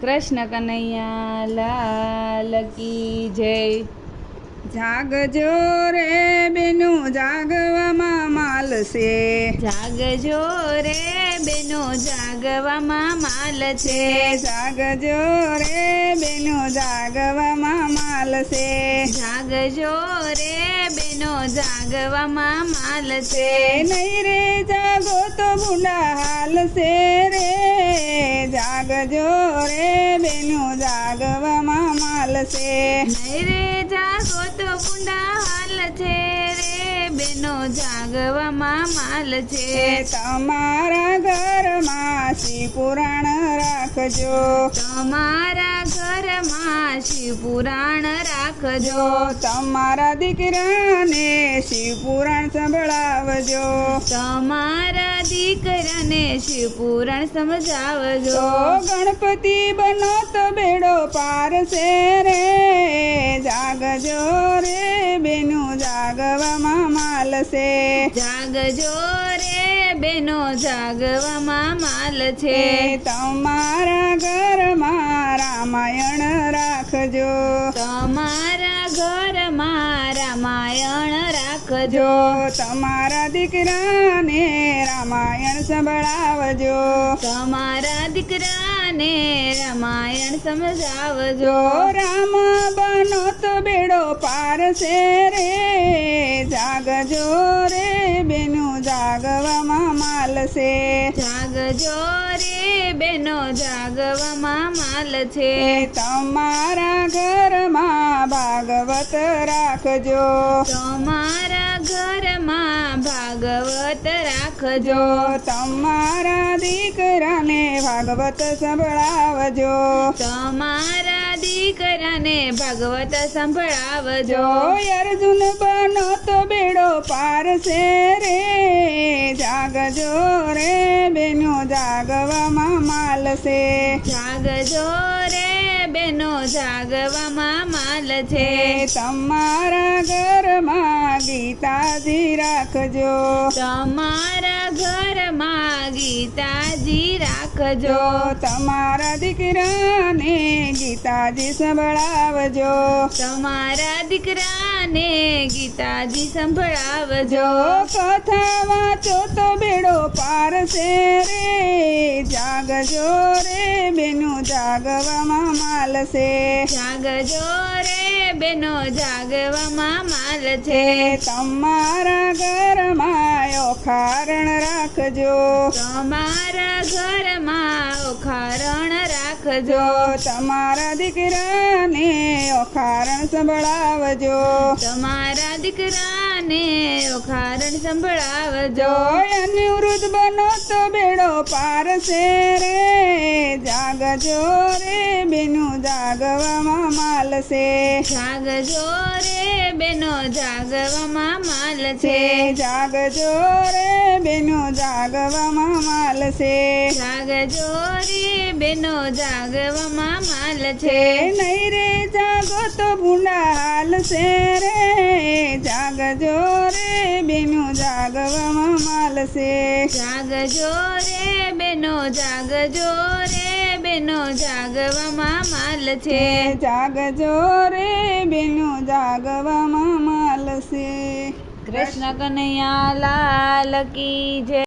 કૃષ્ણ કનૈયા લાલ કી જય. જાગજો રે બેનું જાગવામાં માલશે જાગજો રે બેનો જાગવામાં માલ છે. જાગજો રે બેનો જાગવામાં માલશે જાગજો રે બેનો જાગવામાં માલ છે. નહીં રે જાગો તો ભૂંડા હાલશે રે. જાગજો રે બેનું જાગવામાં માલશે નહીં રે જાગો તો ભૂંડા હાલ છે. જાગવામાં માલ છે. તમારા ઘરમાં શિવ પુરાણ રાખજો. તમારા ઘરમાં શિવ પુરાણ રાખજો તમારા દીકરાને શિવ પુરાણ સંભળાવજો. તમારા દીકરાને શિવ પુરાણ સમજાવજો ગણપતિ બનો તો બેડો પારશે રે જાગજો રે બેનું જાગવામાં માલશે જાગજો રે બેનો જાગવામાં માલ છે. તમારા ઘરમાં રામાયણ રાખજો. તમારા ઘરમાં રામાયણ રાખજો. તમારા દીકરાને રામાયણ સંભળાવજો. તમારા દીકરાને રામાયણ સમજાવજો. રામ બનો તો બેડો પારશે રે. જાગજો રે બેનો જાગવામાં માલશે. જાગજો રે બેનો જાગવામાં માલ છે તમારા ઘરમાં ભાગવત રાખજો. તમારા ઘરમાં ભાગવત રાખજો. તમારા દીકરાને ભાગવત સંભળાવજો. તમારા દીકરાને ભાગવત સંભળાવજો. અર્જુન બનો તો બેડો પારશે રે જાગજો રે બેનો જાગવામાં માલશે. જાગજો રે બેનો જાગવામાં માલ છે તમા તમારા ગીતાજી રાખજો. તમારા ઘરમાં ગીતાજી રાખજો. તમારા દીકરાને ગીતાજી સંભળાવજો. તમારા દીકરાને ગીતાજી સંભળાવજો. કથા વાંચો તો બેડો પારશે રે. જાગજો રે બેનું જાગવામાં માલશે. જાગજો રે બેનો જાગવામાં માલ છે તમારા ઘરમાં કારણ રાખજો. તમારા ઘરમાં ઓખારણ રાખજો. તમારા દીકરાને ઓખારણ સંભળાવજો. તમારા દીકરાને ઓખારણ સંભળાવજો. અનિવૃત બનો તો બેડો પારશે રે જાગજો રે બેનું જાગવામાં માલશે. જાગજો રે બેનો જાગવામાં માલ છે છે જાગજો રે બેનું જાગવામાં માલશે. જાગજો રે બેનો જાગવામાં માલ છે. છે નહીં રે જાગો તો ભૂંડા હાલશે રે. જાગજો રે બેનું જાગવામાં માલશે જાગજો રે બેનો જાગજો રે બેનો જાગવામાં માલ છે. જાગજો રે બેનું જાગવામાં માલશે કૃષ્ણ કનૈયા લાલ કી જય.